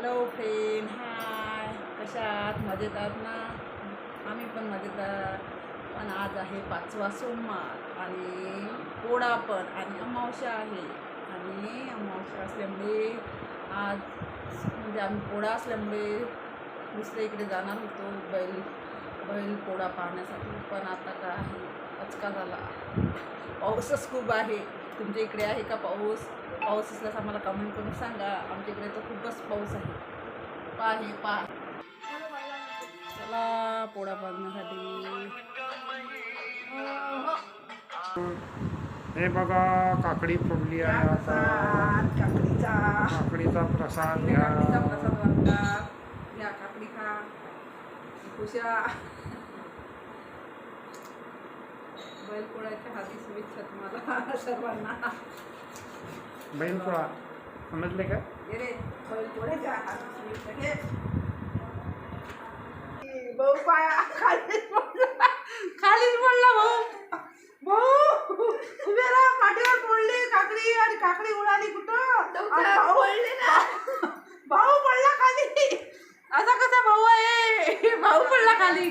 Hello friend हाय कशा आहात? मजेत आहात ना? आम्ही पण मजेत आहात. पण आज आहे पाचवा सोमवार आणि पोळा पण आणि अमावस्या आहे. आणि अमावस्या असल्यामुळे आज म्हणजे आम्ही पोळा असल्यामुळे दुसऱ्या इकडे जाणार होतो बैल बैल पोळा पाहण्यासाठी. पण आता काय आहे? अचका झाला पाऊसच खूप आहे. तुमच्या इकडे आहे का पाऊस? पाऊस असल्यास आम्हाला कमेंट करून सांगा. आमच्या इकडे तर खूपच पाऊस आहे. पाहे पा चला पोळा पाहण्यासाठी हे बघा काकडी फोडली आहे आता. काकडीचा काकडीचा प्रसाद काकडीचा घ्या. प्रसाद वाटला. घ्या काकडी खा. खुशा बैलपोळ्याच्या हाती शुभेच्छा तुम्हाला सर्वांना. बैलपोळा समजले का? ये रे बैलपोळ्याच्या हाती शुभेच्छा घे. भाऊ पाया खालीच पडला. खालीच पडला भाऊ. भाऊ उभे राहा पाठीवर पडली काकडी आणि काकडी उडाली कुठं? आणि भाऊ भाऊ पडला खाली. असा कसा भाऊ आहे? भाऊ पडला खाली.